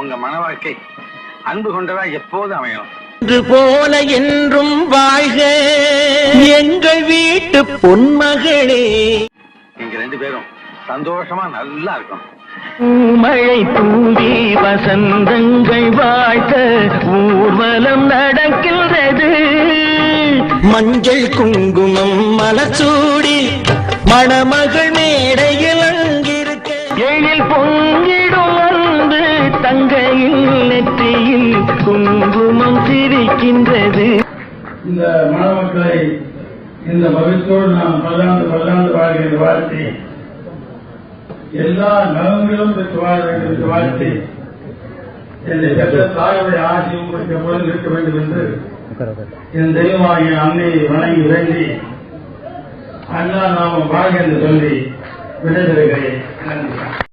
உங்க மன வாழ்க்கை அன்பு கொண்டதா எப்போதும் அமையணும் இது போல என்றும் வாழ்க. எங்கள் வீட்டு பொன்மகளே. நீங்க ரெண்டு பேரும் சந்தோஷமா நல்லா இருக்கணும். மழை தூவி வசந்தங்கள் வாழ்த்த ஊர்வலம் நடக்கின்றது. மஞ்சள் குங்குமம் மலச்சூடி மணமகள் மேடையில் அங்கிருக்க. எழில் பொங்கிடும் தங்கையின் நெற்றியில் குங்குமம் சிரிக்கின்றது. இந்த மாணவர்களை இந்த மகிழ்ச்சியோடு நாம் பல்லாண்டு பல்லாண்டு வாழ்கிற வாழ்த்தி எல்லா நலன்களும் பெற்று வாழ வேண்டும் என்று வாழ்த்தி என்னை பெற்ற தாயுடைய ஆசையும் உங்களுக்கு எப்பொழுதும் இருக்க வேண்டும் என்று என் தெய்வமாகிய அன்னையை வணங்கி வேண்டி அண்ணா நாம வாழ்க என்று சொல்லி விடைபெறுகிறேன். நன்றி.